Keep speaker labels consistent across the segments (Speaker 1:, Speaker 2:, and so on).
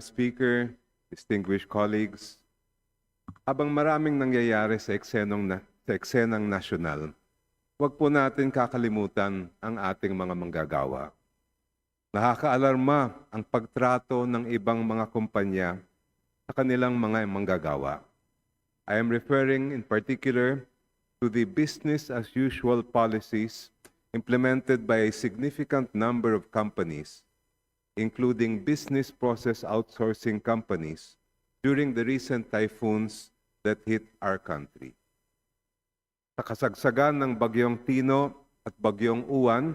Speaker 1: Speaker, distinguished colleagues, habang maraming nangyayari sa eksenong na, sa eksenang nasyonal, huwag po natin kakalimutan ang ating mga manggagawa. Nakakaalarma ang pagtrato ng ibang mga kumpanya sa kanilang mga manggagawa. I am referring in particular to the business as usual policies implemented by a significant number of companies including business process outsourcing companies, during the recent typhoons that hit our country. Sa kasagsagan ng bagyong Tino at bagyong Uwan,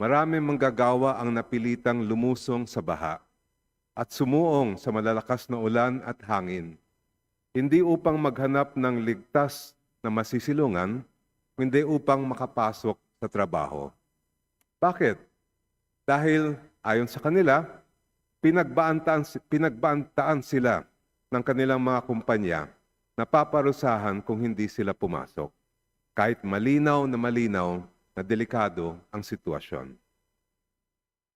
Speaker 1: marami manggagawa ang napilitang lumusong sa baha at sumuong sa malalakas na ulan at hangin, hindi upang maghanap ng ligtas na masisilungan, kundi upang makapasok sa trabaho. Bakit? Dahil ayon sa kanila, pinagbaantaan, pinagbaantaan sila ng kanilang mga kumpanya na paparusahan kung hindi sila pumasok. Kahit malinaw na malinaw na delikado ang sitwasyon.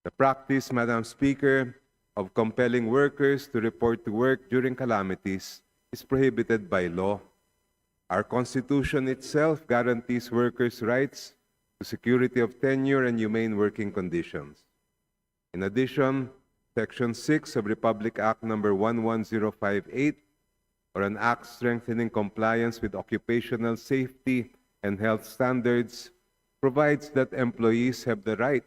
Speaker 1: The practice, Madam Speaker, of compelling workers to report to work during calamities is prohibited by law. Our Constitution itself guarantees workers' rights to security of tenure and humane working conditions. In addition, Section 6 of Republic Act Number 11058, or an act strengthening compliance with occupational safety and health standards, provides that employees have the right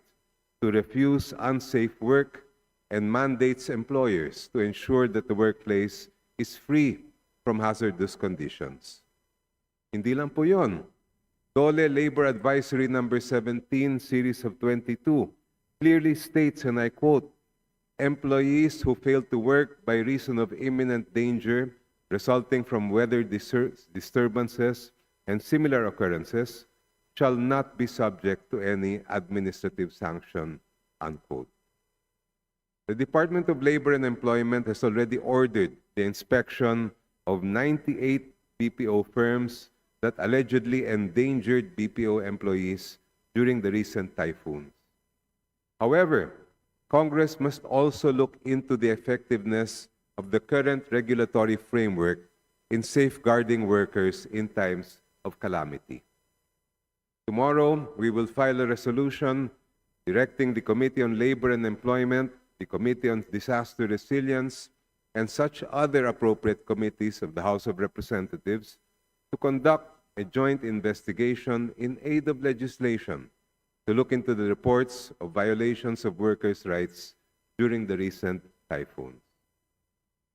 Speaker 1: to refuse unsafe work and mandates employers to ensure that the workplace is free from hazardous conditions. Hindi lang po. Dole Labor Advisory Number 17, Series of 22, clearly states, and I quote, employees who fail to work by reason of imminent danger resulting from weather distur- disturbances and similar occurrences shall not be subject to any administrative sanction, unquote. The Department of Labor and Employment has already ordered the inspection of 98 BPO firms that allegedly endangered BPO employees during the recent typhoons. However, Congress must also look into the effectiveness of the current regulatory framework in safeguarding workers in times of calamity. Tomorrow, we will file a resolution directing the Committee on Labor and Employment, the Committee on Disaster Resilience, and such other appropriate committees of the House of Representatives to conduct a joint investigation in aid of legislation to look into the reports of violations of workers' rights during the recent typhoons.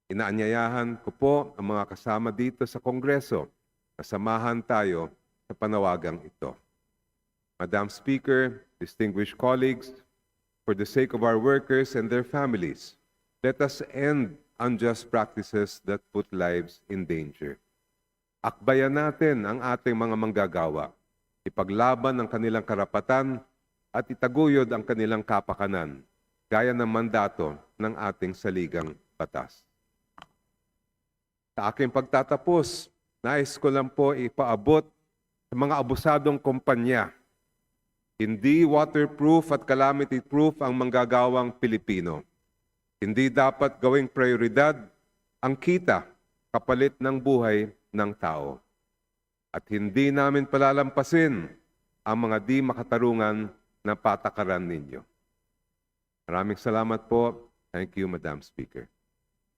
Speaker 1: Inaanyayahan ko po ang mga kasama dito sa Kongreso na samahan tayo sa panawagang ito. Madam Speaker, distinguished colleagues, for the sake of our workers and their families, let us end unjust practices that put lives in danger. Akbayan natin ang ating mga manggagawa, ipaglaban ang kanilang karapatan at itaguyod ang kanilang kapakanan, gaya ng mandato ng ating saligang batas. Sa aking pagtatapos, nais ko lang po ipaabot sa mga abusadong kumpanya. Hindi waterproof at calamity-proof ang manggagawang Pilipino. Hindi dapat gawing prioridad ang kita kapalit ng buhay ng tao. At hindi namin palalampasin ang mga di makatarungan na patakaran ninyo. Maraming salamat po. Thank you, Madam Speaker.